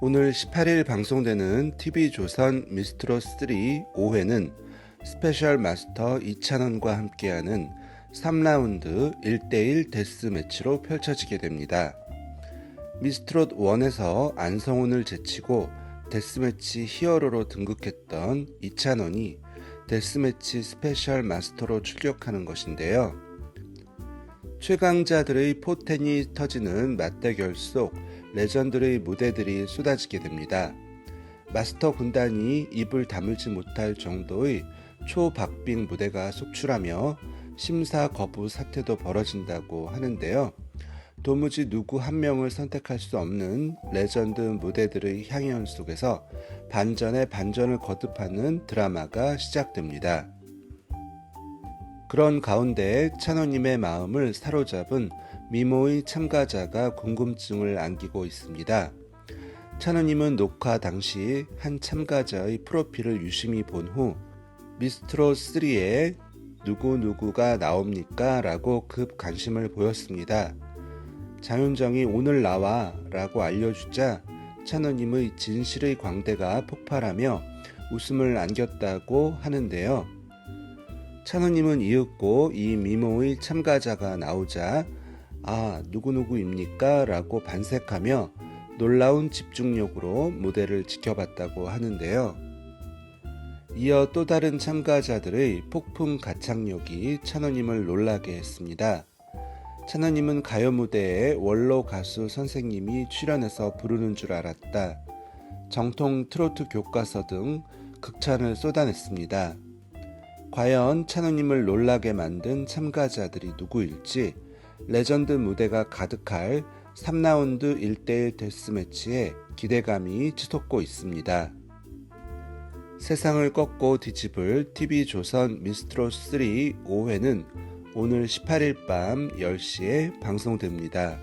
오늘 18일 방송되는 TV조선 미스트로3 5회는 스페셜 마스터 이찬원과 함께하는 3라운드 1대1 데스 매치로 펼쳐지게 됩니다. 미스트롯 1에서 안성훈을 제치고 데스매치 히어로로 등극했던 이찬원이 데스매치 스페셜 마스터로 출격하는 것인데요. 최강자들의 포텐이 터지는 맞대결 속 레전드의 무대들이 쏟아지게 됩니다. 마스터 군단이 입을 다물지 못할 정도의 초박빙 무대가 속출하며 심사 거부 사태도 벌어진다고 하는데요. 도무지 누구 한 명을 선택할 수 없는 레전드 무대들의 향연 속에서 반전에 반전을 거듭하는 드라마가 시작됩니다. 그런 가운데 찬호님의 마음을 사로잡은 미모의 참가자가 궁금증을 안기고 있습니다. 찬호님은 녹화 당시 한 참가자의 프로필을 유심히 본 후 미스트로 3에 누구누구가 나옵니까? 라고 급 관심을 보였습니다. 장윤정이 오늘 나와 라고 알려주자 찬호님의 진실의 광대가 폭발하며 웃음을 안겼다고 하는데요. 찬호님은 이윽고 이 미모의 참가자가 나오자 아 누구누구입니까? 라고 반색하며 놀라운 집중력으로 무대를 지켜봤다고 하는데요. 이어 또 다른 참가자들의 폭풍 가창력이 찬호님을 놀라게 했습니다. 찬호님은 가요 무대에 원로 가수 선생님이 출연해서 부르는 줄 알았다. 정통 트로트 교과서 등 극찬을 쏟아냈습니다. 과연 찬호님을 놀라게 만든 참가자들이 누구일지 레전드 무대가 가득할 3라운드 1대1 데스매치에 기대감이 치솟고 있습니다. 세상을 꺾고 뒤집을 TV조선 미스트로 3 5회는 오늘 18일 밤 10시에 방송됩니다.